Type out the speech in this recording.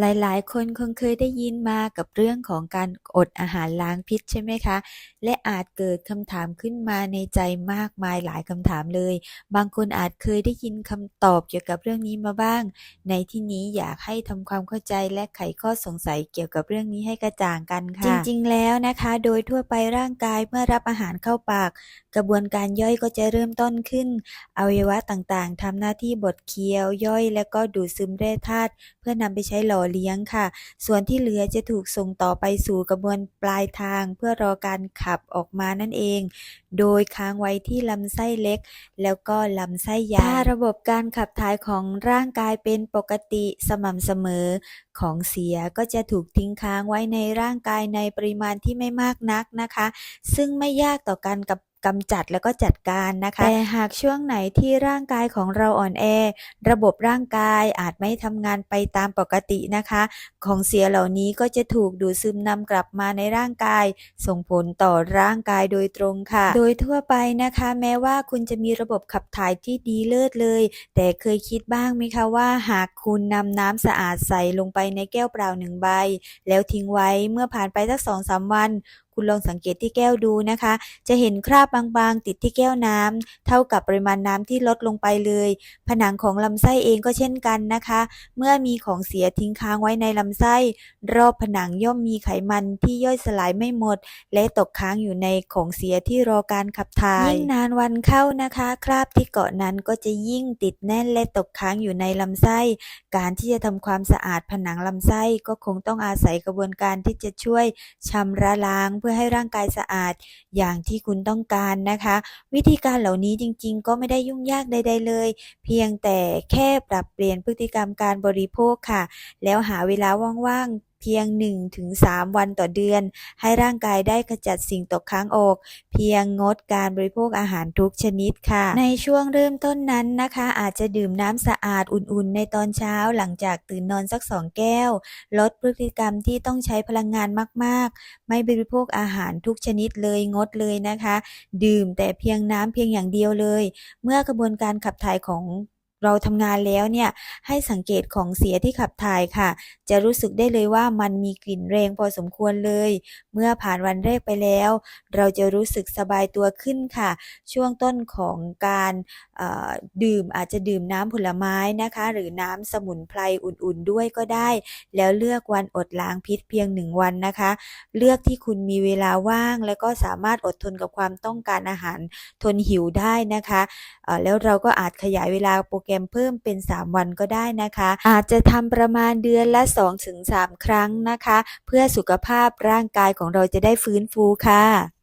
หลายๆ คนคงเคยได้ยินมากับเรื่องของการอดอาหารล้างพิษใช่ไหมคะ และอาจเกิดคำถามขึ้นมาในใจมากมายหลายคำถามเลย บางคนอาจเคยได้ยินคำตอบเกี่ยวกับเรื่องนี้มาบ้าง ในที่นี้อยากให้ทำความเข้าใจและไขข้อสงสัยเกี่ยวกับเรื่องนี้ให้กระจ่างกันค่ะ จริงๆ แล้วนะคะ โดยทั่วไปร่างกายเมื่อรับอาหารเข้าปาก กระบวนการย่อยก็จะเริ่มต้นขึ้น อวัยวะต่างๆทำหน้าที่บดเคี้ยวย่อย และก็ดูดซึมแร่ธาตุเพื่อนำไปใช้หล่อเลี้ยงค่ะ ส่วนที่เหลือจะถูกส่งต่อไปสู่กระบวนปลายทาง เพื่อรอการขับออกมานั่นเอง โดยค้างไว้ที่ลำไส้เล็ก แล้วก็ลำไส้ใหญ่ถ้าระบบการขับถ่ายของร่างกายเป็นปกติสม่ำเสมอของเสียก็จะถูกทิ้งค้างไว้ในร่างกายในปริมาณที่ไม่มากนักนะคะ ซึ่งไม่ยากต่อการกับ กำจัดแล้วก็จัดการนะคะ แต่หากช่วงไหนที่ร่างกายของเราอ่อนแอ ระบบร่างกายอาจไม่ทำงานไปตามปกตินะคะ ของเสียเหล่านี้ก็จะถูกดูดซึมนำกลับมาในร่างกาย ส่งผลต่อร่างกายโดยตรงค่ะ โดยทั่วไปนะคะ แม้ว่าคุณจะมีระบบขับถ่ายที่ดีเลิศเลย แต่เคยคิดบ้างไหมคะว่า หากคุณนำน้ำสะอาดใส่ลงไปในแก้วเปล่าหนึ่งใบ แล้วทิ้งไว้เมื่อผ่านไปสักสองสามวัน คุณลองสังเกตที่แก้วดูนะคะ จะเห็นคราบบางๆ ติดที่แก้วน้ำเท่ากับปริมาณน้ำที่ลดลงไปเลย ผนังของลำไส้เองก็เช่นกันนะคะ เมื่อมีของเสียทิ้งค้างไว้ในลำไส้ รอบผนังย่อมมีไขมันที่ย่อยสลายไม่หมด และตกค้างอยู่ในของเสียที่รอการขับถ่ายยิ่งนานวันเข้านะคะ คราบที่เกาะนั้นก็จะยิ่งติดแน่นและตกค้างอยู่ในลำไส้ การที่จะทำความสะอาดผนังลำไส้ก็คงต้องอาศัยกระบวนการที่จะช่วยชำระล้างพื่อให้ร่างกายสะอาดอย่างที่คุณต้องการนะคะ วิธีการเหล่านี้จริง ๆ ก็ไม่ได้ยุ่งยากใด ๆ เลย เพียงแต่แค่ปรับเปลี่ยนพฤติกรรมการบริโภคค่ะ แล้วหาเวลาว่างๆ พียง 1-3 วันต่อเดือน ให้ร่างกายได้ขจัดสิ่งตกค้างออก เพียงงดการบริโภคอาหารทุกชนิดค่ะ ในช่วงเริ่มต้นนั้นนะคะ อาจจะดื่มน้ำสะอาดอุ่นๆ ในตอนเช้าหลังจากตื่นนอนสัก2แก้ว ลดพฤติกรรมที่ต้องใช้พลังงานมากๆ ไม่บริโภคอาหารทุกชนิดเลยงดเลยนะคะ ดื่มแต่เพียงน้ำเพียงอย่างเดียวเลย เมื่อกระบวนการขับถ่ายของ เราทำงานแล้วเนี่ยให้สังเกตของเสียที่ขับถ่ายค่ะ จะรู้สึกได้เลยว่ามันมีกลิ่นแรงพอสมควรเลย เมื่อผ่านวันแรกไปแล้ว เราจะรู้สึกสบายตัวขึ้นค่ะ ช่วงต้นของการดื่มอาจจะดื่มน้ำผลไม้นะคะ หรือน้ำสมุนไพรอุ่นๆด้วยก็ได้ แล้วเลือกวันอดล้างพิษเพียง1วันนะคะ เลือกที่คุณมีเวลาว่าง แล้วก็สามารถอดทนกับความต้องการอาหารทนหิวได้นะคะแล้วเราก็อาจขยายเวลาโปรแกรรมเพิ่มเป็น 3 วันก็ได้นะคะ อาจจะทำประมาณเดือนละ 2-3 ครั้งนะคะ เพื่อสุขภาพร่างกายของเราจะได้ฟื้นฟูค่ะ